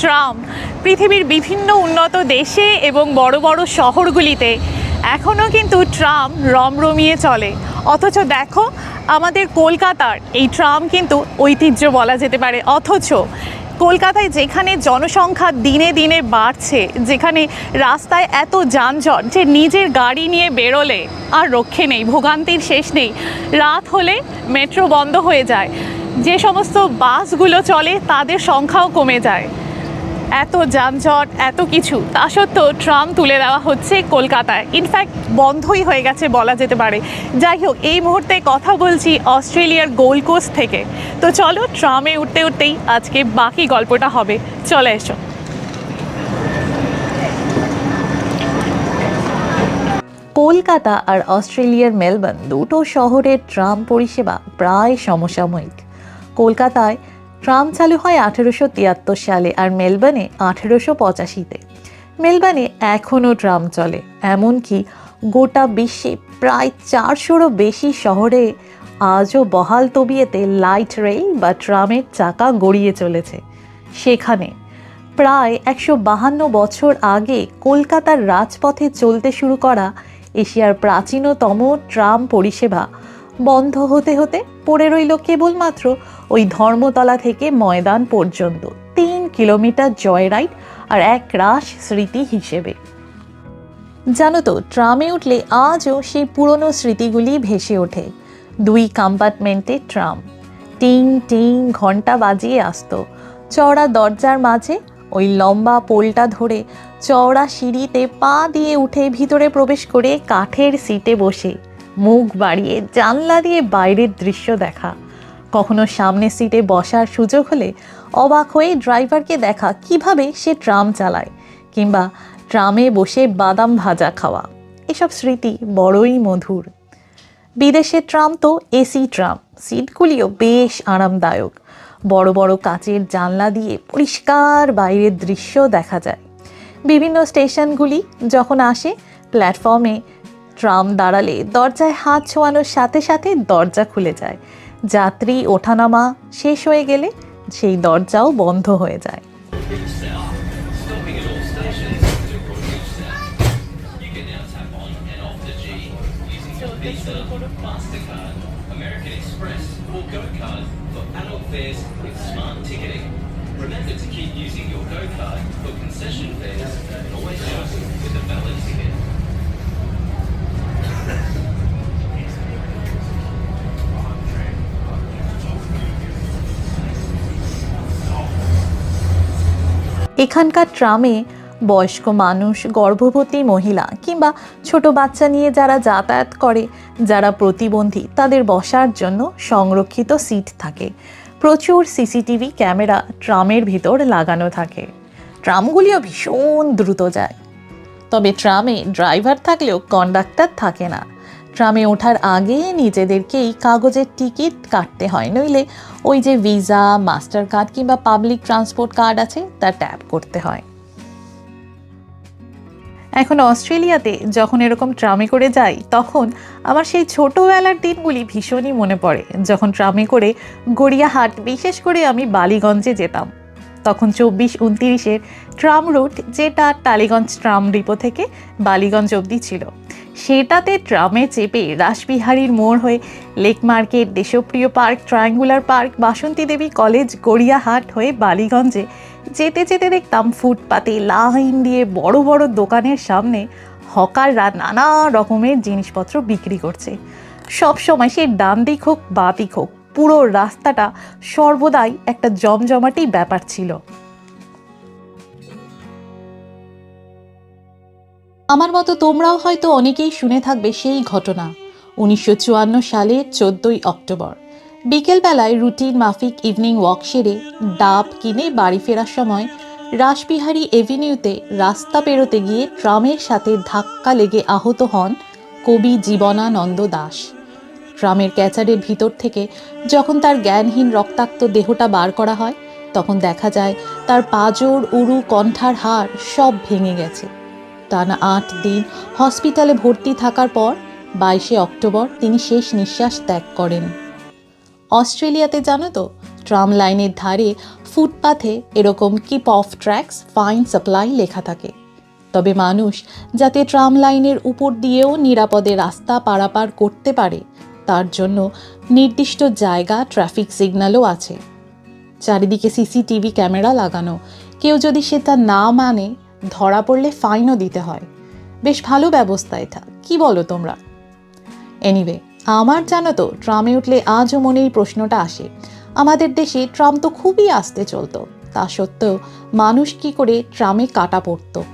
Tram পৃথিবীর বিভিন্ন উন্নত দেশে এবং বড় বড় শহরগুলিতে। এখনও কিন্তু ট্রাম রমরমিয়ে চলে। অথচ দেখো, আমাদের কলকাতার এই ট্রাম কিন্তু ঐতিহ্য বলা যেতে পারে। অথচ কলকাতায় যেখানে জনসংখ্যা দিনে দিনে বাড়ছে, যেখানে রাস্তায় এত যানজট যে নিজের গাড়ি নিয়ে বেরোলে আর রক্ষে নেই, ভোগান্তির শেষ নেই। রাত হলে মেট্রো বন্ধ হয়ে যায়। যে সমস্ত বাসগুলো চলে, তাদের সংখ্যাও কমে যায়। এত যানজট, এত কিছু। তা সত্ত্বেও ট্রাম তুলে দেওয়া হচ্ছে কলকাতায়। ইনফ্যাক্ট বন্ধই হয়ে গেছে বলা যেতে পারে। যাই হোক, এই মুহূর্তে কথা বলছি অস্ট্রেলিয়ার গোল্ড কোস্ট থেকে। তো চলো, ট্রামে উঠতে উঠতেই আজকে বাকি গল্পটা হবে। চলে এসো। কলকাতা আর অস্ট্রেলিয়ার মেলবোর্ন দুটো শহরের ট্রাম পরিষেবা প্রায় সমসাময়িক। কলকাতায় ট্রাম চালু হয় আঠেরোশো তিয়াত্তর সালে আর মেলবোর্নে আঠেরোশো পঁচাশিতে। মেলবোর্নে এখনও ট্রাম চলে, এমনকি গোটা বিশ্বে প্রায় চারশোরও বেশি শহরে আজও বহাল তবিয়েতে লাইট রেল বা ট্রামের চাকা গড়িয়ে চলেছে। সেখানে প্রায় একশো বাহান্ন বছর আগে কলকাতার রাজপথে চলতে শুরু করা এশিয়ার প্রাচীনতম ট্রাম পরিষেবা বন্ধ হতে হতে পড়ে রইল কেবলমাত্র ওই ধর্মতলা থেকে ময়দান পর্যন্ত। তিন কিলোমিটার জয় রাইড আর এক রাস স্মৃতি হিসেবে। জানো তো ট্রামে উঠলে আজও সেই পুরনো স্মৃতিগুলি ভেসে ওঠে। দুই কম্পার্টমেন্টে ট্রাম। টিং টিং ঘণ্টা বাজিয়ে আসতো। চওড়া দরজার মাঝে ওই লম্বা পোলটা ধরে চওড়া সিঁড়িতে পা দিয়ে উঠে ভিতরে প্রবেশ করে কাঠের সিটে বসে। মুখ বাড়িয়ে, জানলা দিয়ে বাইরের দৃশ্য দেখা। কখনো সামনের সিটে বসার সুযোগ হলে অবাক হয়ে ড্রাইভারকে দেখা কীভাবে সে ট্রাম চালায় কিংবা ট্রামে বসে বাদাম ভাজা খাওয়া। এসব স্মৃতি বড়ই মধুর। বিদেশের ট্রাম তো এসি ট্রাম, সিটগুলিও বেশ আরামদায়ক। বড় বড় কাচের জানলা দিয়ে পরিষ্কার বাইরের দৃশ্য দেখা যায়। বিভিন্ন স্টেশনগুলি যখন আসে, প্ল্যাটফর্মে ট্রাম দাঁড়ালে দরজায় হাত ছোঁয়ানোর সাথে সাথে দরজা খুলে যায় যাত্রী ওঠানামা শেষ হয়ে গেলে সেই দরজাও বন্ধ হয়ে যায়. Remember to keep using your Go Card for concession fares and always show with a valid ticket. এখানকার ট্রামে বয়স্ক মানুষ, গর্ভবতী মহিলা কিংবা ছোট বাচ্চা নিয়ে যারা যাতায়াত করে, যারা প্রতিবন্ধী, তাদের বসার জন্য সংরক্ষিত সিট থাকে। প্রচুর সিসিটিভি ক্যামেরা ট্রামের ভিতর লাগানো থাকে। ট্রামগুলিও ভীষণ দ্রুত যায়। তবে ট্রামে ড্রাইভার থাকলেও কন্ডাক্টর থাকে না। ট্রামে ওঠার আগে নিজেদেরকেই কাগজের টিকিট কাটতে হয়। নইলে ওই যে ভিসা মাস্টার কার্ড কিংবা পাবলিক ট্রান্সপোর্ট কার্ড আছে, তা ট্যাপ করতে হয়। এখন অস্ট্রেলিয়াতে যখন এরকম ট্রামে করে যাই, তখন আমার সেই ছোটোবেলার দিনগুলি ভীষণই মনে পড়ে। যখন ট্রামে করে গড়িয়াহাট, বিশেষ করে আমি বালিগঞ্জে যেতাম, তখন চব্বিশ উনতিরিশের ট্রাম রুট, যেটা টালিগঞ্জ ট্রাম ডিপো থেকে বালিগঞ্জ অবধি ছিল। সেটাতে ট্রামে চেপে রাসবিহারীর মোড় হয়ে lake market, Deshapriya park, triangular park, Basanti Devi college, Gariahat হয়ে বালিগঞ্জে যেতে যেতে দেখতাম ফুটপাতে লাইন দিয়ে বড় বড় দোকানের সামনে হকাররা নানা রকমের জিনিসপত্র বিক্রি করছে। সব সময় সে ডান দিক হোক, বা দিক হোক, পুরো রাস্তাটা সর্বদাই একটা জমজমাটি ব্যাপার ছিল। আমার মতো তোমরাও হয়তো অনেকেই শুনে থাকবে সেই ঘটনা। উনিশশো সালের চোদ্দই অক্টোবর। বিকেলবেলায় রুটিন মাফিক ইভিনিং ওয়াক সেরে ডাব কিনে বাড়ি ফেরার সময় রাসবিহারী এভিনিউতে রাস্তা পেরোতে গিয়ে ট্রামের সাথে ধাক্কা লেগে আহত হন কবি জীবনানন্দ দাস। ট্রামের ক্যাচারের ভিতর থেকে যখন তার জ্ঞানহীন রক্তাক্ত দেহটা বার করা হয়, তখন দেখা যায় তার পাজর, উরু, কণ্ঠার হাড় সব ভেঙে গেছে। টানা আট দিন হসপিটালে ভর্তি থাকার পর বাইশে অক্টোবর তিনি শেষ নিঃশ্বাস ত্যাগ করেন। অস্ট্রেলিয়াতে জানো তো, ট্রাম লাইনের ধারে ফুটপাথে এরকম keep off tracks fine supply লেখা থাকে। তবে মানুষ যাতে ট্রাম লাইনের উপর দিয়েও নিরাপদে রাস্তা পারাপার করতে পারে, তার জন্য নির্দিষ্ট জায়গা ট্রাফিক সিগন্যালও আছে। চারিদিকে সিসিটিভি ক্যামেরা লাগানো। কেউ যদি সেটা না মানে ধরা পড়লে ফাইনও দিতে হয়। বেশ ভালো ব্যবস্থা এটা, কি বলো তোমরা? এনিওয়ে আমার জানো তো, ট্রামে উঠলে আজও মনে এই প্রশ্নটা আসে। আমাদের দেশে ট্রাম তো খুবই আস্তে চলতো। তা সত্ত্বেও মানুষ কি করে ট্রামে কাটা পড়তো?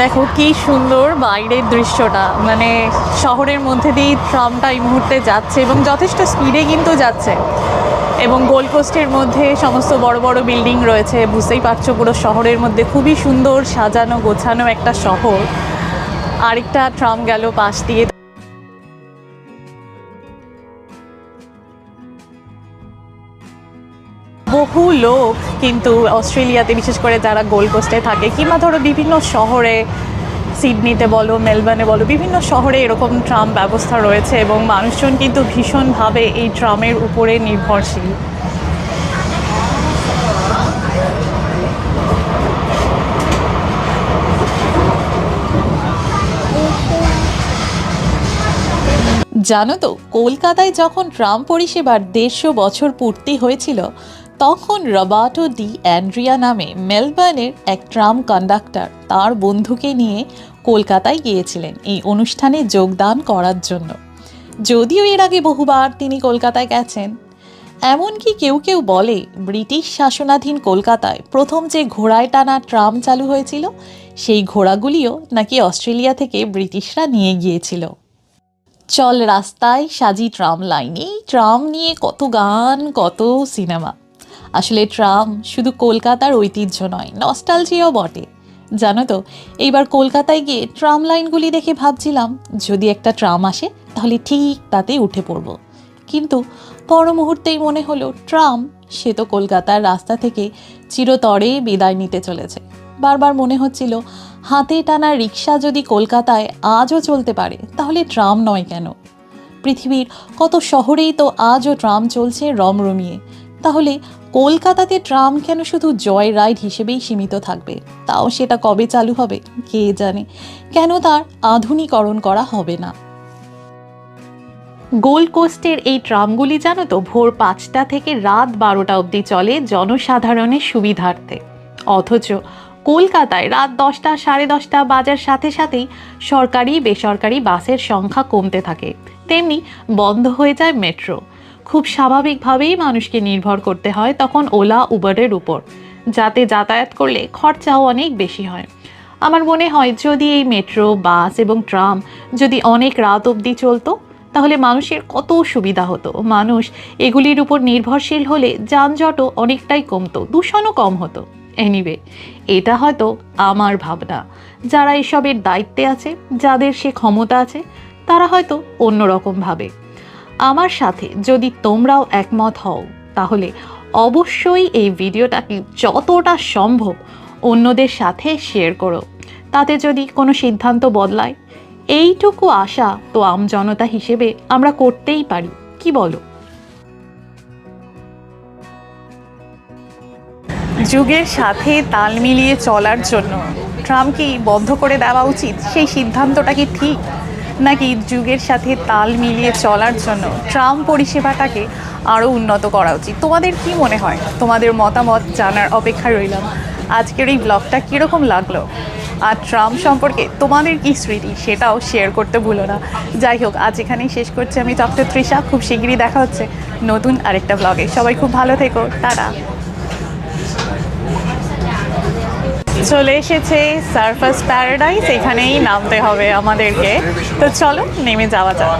দেখো কি সুন্দর বাইরের দৃশ্যটা। মানে শহরের মধ্যে দিয়েই ট্রামটা এই মুহূর্তে যাচ্ছে এবং যথেষ্ট স্পিডে কিন্তু যাচ্ছে। এবং গোলকোস্টের মধ্যে সমস্ত বড় বড় বিল্ডিং রয়েছে, বুঝতেই পারছ পুরো শহরের মধ্যে খুবই সুন্দর সাজানো গোছানো একটা শহর। আরেকটা ট্রাম গেল পাশ দিয়ে। বহু লোক কিন্তু অস্ট্রেলিয়াতে, বিশেষ করে যারা গোল্ড কোস্টে থাকে, কিংবা ধরো বিভিন্ন শহরে, সিডনিতে বলো, মেলবার্নে বলো, বিভিন্ন শহরে এরকম ট্রাম ব্যবস্থা রয়েছে এবং মানুষজন কিন্তু ভীষণভাবে এই ট্রামের উপরে নির্ভরশীল। জানো তো, কলকাতায় যখন ট্রাম পরিষেবার দেড়শো বছর পূর্তি হয়েছিল তখন রবার্টো ডি অ্যান্ড্রিয়া নামে মেলবার্নের এক ট্রাম কন্ডাক্টর তার বন্ধুকে নিয়ে কলকাতায় গিয়েছিলেন এই অনুষ্ঠানে যোগদান করার জন্য। যদিও এর আগে বহুবার তিনি কলকাতায় গেছেন, এমনকি কেউ কেউ বলে ব্রিটিশ শাসনাধীন কলকাতায় প্রথম যে ঘোড়ায় টানা ট্রাম চালু হয়েছিল, সেই ঘোড়াগুলিও নাকি অস্ট্রেলিয়া থেকে ব্রিটিশরা নিয়ে গিয়েছিল। চল রাস্তায় সাজি ট্রাম লাইন, এই ট্রাম নিয়ে কত গান, কত সিনেমা। আসলে ট্রাম শুধু কলকাতার ঐতিহ্য নয় নস্টালজিয়াও বটে। জানো তো, এইবার কলকাতায় গিয়ে ট্রাম লাইনগুলি দেখে ভাবছিলাম, যদি একটা ট্রাম আসে, তাহলে ঠিক তাতে উঠে পড়ব। কিন্তু পর মুহূর্তেই মনে হলো, ট্রাম, সে তো কলকাতার রাস্তা থেকে চিরতরে বিদায় নিতে চলেছে। বারবার মনে হচ্ছিল, হাতে টানা রিক্সা যদি কলকাতায় আজও চলতে পারে, তাহলে ট্রাম নয় কেন? পৃথিবীর কত শহরেই তো আজও ট্রাম চলছে রমরমিয়ে। তাহলে কলকাতাতে ট্রাম কেন শুধু জয় রাইড হিসেবেই সীমিত থাকবে? তাও সেটা কবে চালু হবে? কে জানে? কেন তার আধুনিকরণ করা হবে না? গোল্ড কোস্টের এই ট্রামগুলি জানো তো, ভোর পাঁচটা থেকে রাত বারোটা অবধি চলে জনসাধারণের সুবিধার্থে। অথচ কলকাতায় রাত দশটা, সাড়ে দশটা বাজার সাথে সাথেই সরকারি বেসরকারি বাসের সংখ্যা কমতে থাকে। তেমনি বন্ধ হয়ে যায় মেট্রো। খুব স্বাভাবিকভাবেই মানুষকে নির্ভর করতে হয় তখন ওলা, উবারের উপর, যাতে যাতায়াত করলে খরচাও অনেক বেশি হয়। আমার মনে হয় যদি এই মেট্রো, বাস এবং ট্রাম যদি অনেক রাত অবধি চলতো, তাহলে মানুষের কত সুবিধা হতো। মানুষ এগুলির উপর নির্ভরশীল হলে যানজটও অনেকটাই কমতো, দূষণও কম হতো। এনিওয়ে এটা হয়তো আমার ভাবনা। যারা এসবের দায়িত্বে আছে, যাদের সে ক্ষমতা আছে, তারা হয়তো অন্যরকম ভাবে। আমার সাথে যদি তোমরাও একমত হও, তাহলে অবশ্যই এই ভিডিওটাকে যতটা সম্ভব অন্যদের সাথে শেয়ার করো। তাতে যদি কোনো সিদ্ধান্ত বদলায়, এইটুকু আশা তো আমজনতা হিসেবে আমরা করতেই পারি। কি বলো? যুগের সাথে তাল মিলিয়ে চলার জন্য ট্রাম কি বন্ধ করে দেওয়া উচিত, সেই সিদ্ধান্তটা কি ঠিক? নাকি যুগের সাথে তাল মিলিয়ে চলার জন্য ট্রাম পরিষেবাটাকে আরও উন্নত করা উচিত? তোমাদের কি মনে হয়? তোমাদের মতামত জানার অপেক্ষা রইলাম। আজকের এই ব্লগটা কীরকম লাগল? আর ট্রাম সম্পর্কে তোমাদের কি স্মৃতি? সেটাও শেয়ার করতে ভুলো না। যাই হোক, আজ এখানেই শেষ করছি আমি ডক্টর তৃষা। খুব শিগগিরই দেখা হচ্ছে নতুন আরেকটা ব্লগে সবাই খুব ভালো থেকো। টাটা। চলে এসেছে সার্ফাস প্যারাডাইস এখানেই নামতে হবে আমাদেরকে। তো চলো নেমে যাওয়া যাক।